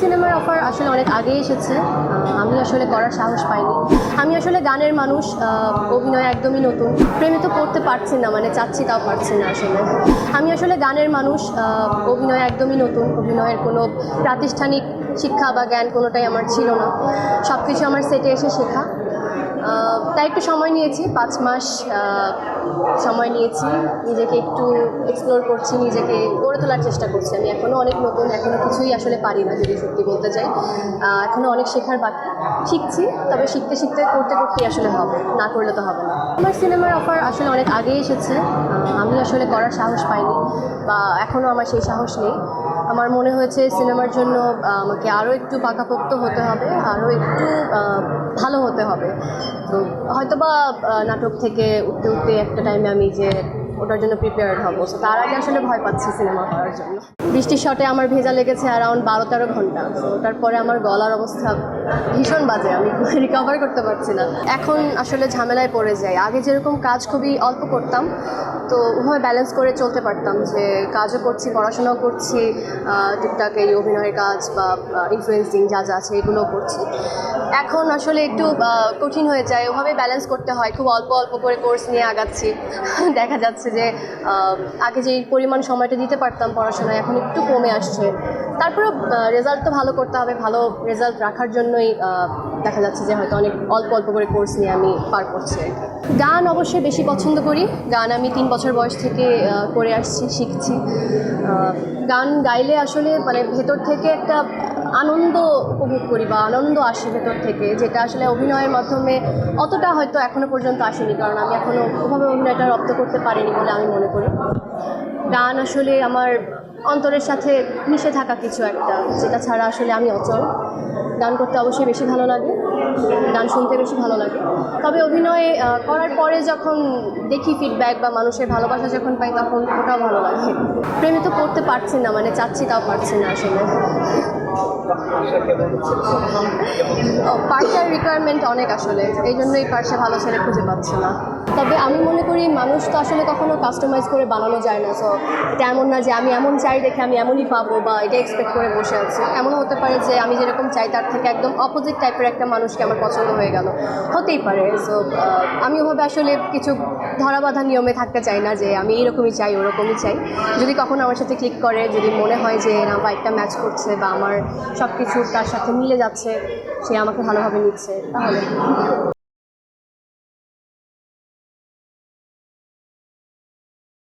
সিনেমার অফার আসলে অনেক আগে এসেছে। আমি আসলে করার সাহস পাইনি। আমি আসলে গানের মানুষ অভিনয় একদমই নতুন। প্রেমে তো করতে পারছি না মানে চাচ্ছি তাও পারছি না আসলে। আমি আসলে গানের মানুষ অভিনয় একদমই নতুন। অভিনয়ের কোনো প্রাতিষ্ঠানিক শিক্ষা বা জ্ঞান কোনোটাই আমার ছিল না। সব কিছু আমার সেটে এসে শেখা। তাই একটু সময় নিয়েছি, পাঁচ মাস সময় নিয়েছি। নিজেকে একটু এক্সপ্লোর করছি, নিজেকে গড়ে তোলার চেষ্টা করছি। আমি এখনও অনেক নতুন এখনও কিছুই আসলে পারি না, যদি সত্যি বলতে চাই। এখনও অনেক শেখার বাকি। শিখছি, তবে শিখতে শিখতে, করতে, করতেই আসলে হবে। না করলে তো হবে না। আমার সিনেমার অফার আসলে অনেক আগেই এসেছে। আমি আসলে করার সাহস পাইনি, বা এখনও আমার সেই সাহস নেই। আমার মনে হয়েছে সিনেমার জন্য আমাকে আরও একটু পাকাপোক্ত হতে হবে আরও একটু ভালো হতে হবে। তো হয়তোবা নাটক থেকে উঠতে উঠতে একটা টাইমে আমি যে ওটার জন্য প্রিপেয়ার্ড হব। So, তার আগে আসলে ভয় পাচ্ছি সিনেমা করার জন্য। বৃষ্টির শটে আমার ভেজা লেগেছে অ্যারাউন্ড বারো তেরো ঘণ্টা। তো ওটার পরে আমার গলার অবস্থা ভীষণ বাজে আমি রিকভার করতে পারছি না। এখন আসলে ঝামেলায় পড়ে যাই। আগে যেরকম কাজ খুবই অল্প করতাম তো ওভাবে ব্যালেন্স করে চলতে পারতাম যে কাজও করছি পড়াশোনাও করছি টুকটাক এই অভিনয়ের কাজ বা ইনফ্লুয়েন্সিং যা যা আছে এগুলোও করছি। এখন আসলে একটু কঠিন হয়ে যায়। ওভাবে ব্যালেন্স করতে হয়। খুব অল্প অল্প করে কোর্স নিয়ে আগাচ্ছি। দেখা যাচ্ছে যে আগে যেই পরিমাণ সময়টা দিতে পারতাম পড়াশোনায়, এখন একটু কমে আসছে। তারপরেও রেজাল্ট তো ভালো করতে হবে, ভালো রেজাল্ট রাখার জন্যই দেখা যাচ্ছে যে হয়তো অনেক অল্প অল্প করে কোর্স নিয়ে আমি পার করছি। গান অবশ্যই বেশি পছন্দ করি। গান আমি তিন বছর বয়স থেকে করে আসছি, শিখছি। গান গাইলে আসলে মানে ভেতর থেকে একটা আনন্দ উপভোগ করি বা আনন্দ আসে ভেতর থেকে, যেটা আসলে অভিনয়ের মাধ্যমে অতটা হয়তো এখনও পর্যন্ত আসেনি, কারণ আমি এখনও ওভাবে অভিনয়টা রপ্ত করতে পারিনি বলে আমি মনে করি। গান আসলে আমার অন্তরের সাথে মিশে থাকা কিছু একটা, যেটা ছাড়া আসলে আমি অচল। গান করতে অবশ্যই বেশি ভালো লাগে, গান শুনতে বেশি ভালো লাগে। তবে অভিনয় করার পরে যখন দেখি ফিডব্যাক বা মানুষের ভালোবাসা যখন পাই, তখন ওটাও ভালো লাগে। প্রেমে তো পড়তে পারছি না মানে চাচ্ছি তাও পারছি না আসলে। পার্সার রিকোয়ারমেন্ট অনেক আসলে এই জন্যই পার্সে ভালো ছেলে খুঁজে পাচ্ছে না। তবে আমি মনে করি মানুষ তো আসলে কখনো কাস্টমাইজ করে বানানো যায় না সো এটা এমন না যে আমি এমন চাই দেখে আমি এমনই পাবো বা এটা এক্সপেক্ট করে বসে আছি। এমনও হতে পারে যে আমি যেরকম চাই তার থেকে একদম অপোজিট টাইপের একটা মানুষকে আমার পছন্দ হয়ে গেল। হতেই পারে সো আমি ওভাবে আসলে কিছু ধরাবাধা নিয়মে থাকতে চাই না যে আমি এরকমই চাই, ওরকমই চাই। যদি কখনো আমার সাথে ক্লিক করে, যদি মনে হয় যে না বাইকটা ম্যাচ করছে বা আমার সব কিছু তার সাথে মিলে যাচ্ছে, সে আমাকে ভালোভাবে নিচ্ছে, তাহলে